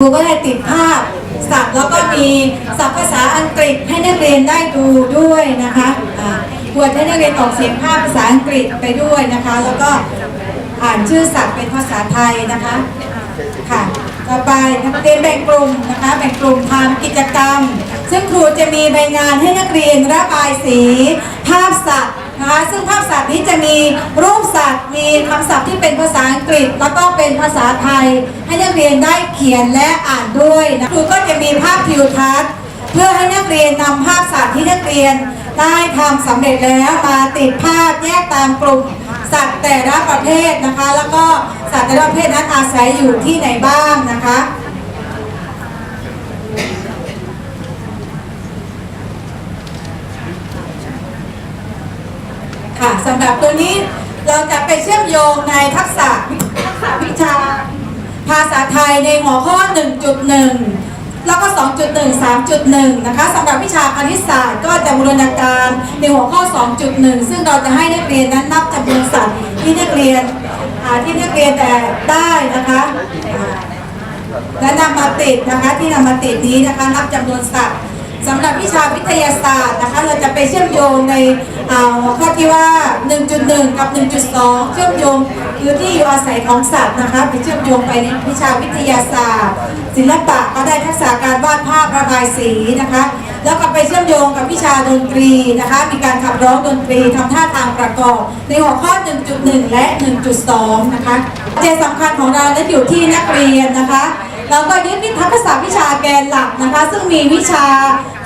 ครูก็ได้ติดภาพศัพท์แล้วก็มีศัพท์ภาษาอังกฤษให้นักเรียนได้ดูด้วยนะคะอ่าควรให้นักเรียนออกเสียงภาพภาษาอังกฤษไปด้วยนะคะ แล้วก็อ่านชื่อสัตว์เป็นภาษาไทยนะคะค่ะต่อไปนักเรียนแบ่งกลุ่มนะคะแบ่งกลุ่มทำกิจกรรม ซึ่งครูจะมีใบงานให้นักเรียนระบายสี นะคะ ซึ่งภาพสัตว์นี้จะมีรูปสัตว์มีคำศัพท์ที่เป็นภาษาอังกฤษ แล้วก็เป็นภาษาไทย ให้นักเรียนได้เขียนและอ่านด้วยนะครูก็จะมีภาพทิวทัศน์ เพื่อให้นักเรียนนำภาพสัตว์ที่นักเรียนได้ทำสำเร็จแล้วมาติดภาพแยกตามกลุ่มสัตว์แต่ละประเภทนะคะ แล้วก็สัตว์แต่ละประเภทนั้นอาศัยอยู่ที่ไหนบ้างนะคะ ค่ะสำหรับตัวนี้เราจะไปเชื่อมโยงในทักษะทักษะวิชา ภาษาไทยในหัวข้อ 1.1 แล้วก็ 2.1 3.1 นะคะสำหรับวิชาคณิตศาสตร์ก็จะบูรณาการในหัวข้อ 2.1 ซึ่งเราจะให้นักเรียนนั้นนับจำนวนสัตว์ที่นักเรียนที่นักเรียนแต่ได้นะคะและนำมาติดนะคะที่นำมาติดนี้นะคะนับจำนวนสัตว์สำหรับวิชาวิทยาศาสตร์นะคะเราจะไปเชื่อมโยงใน อ่าข้อที่ว่า 1.1 กับ 1.2 เชื่อมโยงคือที่อยู่อาศัยของสัตว์นะคะไปเชื่อมโยงไปในวิชาวิทยาศาสตร์ ศิลปะก็ได้ทักษะการวาดภาพระบายสีนะคะ แล้วก็ไปเชื่อมโยงกับวิชาดนตรีนะคะ มีการขับร้องดนตรีทำท่าทางประกอบในหัวข้อ 1.1 และ 1.2 นะคะเจนสำคัญของเรานั้นอยู่ที่นักเรียนนะคะ เราก็ยึดวิทักษะวิชาแกนหลักนะคะ ซึ่งมีวิชา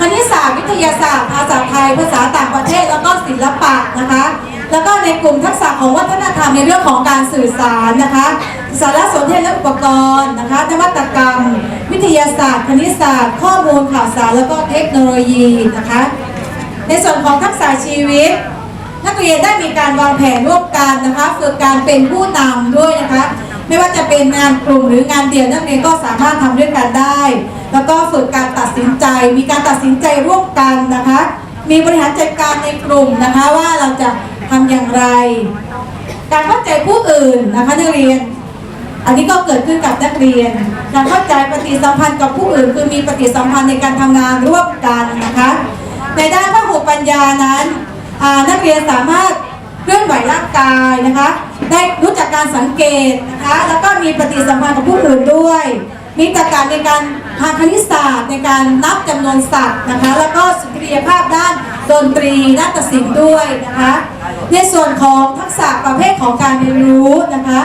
คณิตศาสตร์วิทยาศาสตร์ ภาษาไทย ภาษาต่างประเทศ แล้วก็ศิลปะนะคะ แล้วก็ในกลุ่มทักษะของวัฒนธรรมในเรื่องของการสื่อสารนะคะ สารสนเทศและอุปกรณ์นะคะนวัตกรรม วิทยาศาสตร์คณิตศาสตร์ ข้อมูลข่าวสารแล้วก็เทคโนโลยีนะคะ ในส่วนของทักษะชีวิตนักเรียนได้มีการวางแผนร่วมกันนะคะ ฝึกการเป็นผู้นำด้วยนะคะ ไม่ว่าจะเป็นงานกลุ่มหรืองานเดี่ยวนักเรียนก็สามารถทำด้วยกันได้ แล้วก็ฝึกการตัดสินใจ มีการตัดสินใจร่วมกันนะคะ มีบริหารจัดการในกลุ่มนะคะว่าเราจะทำอย่างไร การเข้าใจผู้อื่นนะคะนักเรียน อันนี้ก็เกิดขึ้นกับนักเรียน การเข้าใจปฏิสัมพันธ์กับผู้อื่น คือมีปฏิสัมพันธ์ในการทำงานร่วมกันนะคะ ในด้านพหุปัญญานั้นนักเรียนสามารถเคลื่อนไหวร่างกายนะคะ ได้รู้จักการสังเกตนะคะแล้วก็มีปฏิสัมพันธ์กับผู้อื่นด้วย มีตรรกะในการทางคณิตศาสตร์ในการนับจำนวนสัตว์นะคะ แล้วก็สุริยภาพด้านดนตรีนาฏศิลป์ด้วยนะคะ ในส่วนของทักษะประเภทของการเรียนรู้นะคะ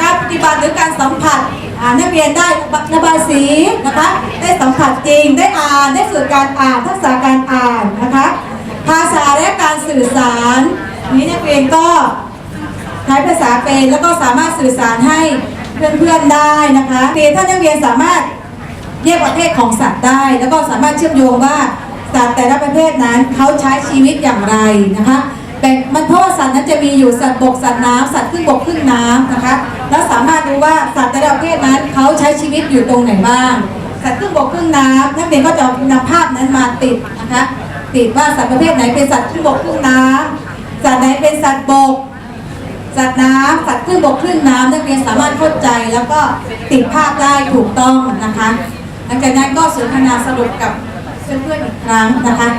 การปฏิบัติหรือการสัมผัสนักเรียนได้ระบายสีนะคะ ได้สัมผัสจริงได้อ่านได้ฝึกการอ่านทักษะการอ่านนะคะ ภาษาและการสื่อสารนี้นักเรียนก็ ช้ภาษาเป็นแล้วก็สามารถสื่อสารให้เพื่อนๆได้นะคะเรียนถ้านักเรียนสามารถแยกประเภทของสัตว์ได้ แล้วก็สามารถเชื่อมโยงว่าสัตว์แต่ละประเภทนั้นเขาใช้ชีวิตอย่างไรนะคะแบ่งมันเพราะว่าสัตว์นั้นจะมีอยู่สัตว์บกสัตว์น้ำสัตว์ครึ่งบกครึ่งน้ำนะคะแล้วสามารถดูว่าสัตว์แต่ละประเภทนั้นเขาใช้ชีวิตอยู่ตรงไหนบ้าง สัตว์ครึ่งบกครึ่งน้ำนักเรียนก็จะนำภาพนั้นมาติดนะคะติดว่าสัตว์ประเภทไหนเป็นสัตว์ครึ่งบกครึ่งน้ำสัตว์ไหนเป็นสัตว์บก สัตว์น้ำสัตว์คลื่นบกคลื่นน้ำนักเรียนสามารถเข้าใจแล้วก็ติดภาพได้ถูกต้องนะคะหลังจากนั้นก็สนทนาสรุปกับเพื่อนๆอีกครั้งนะคะ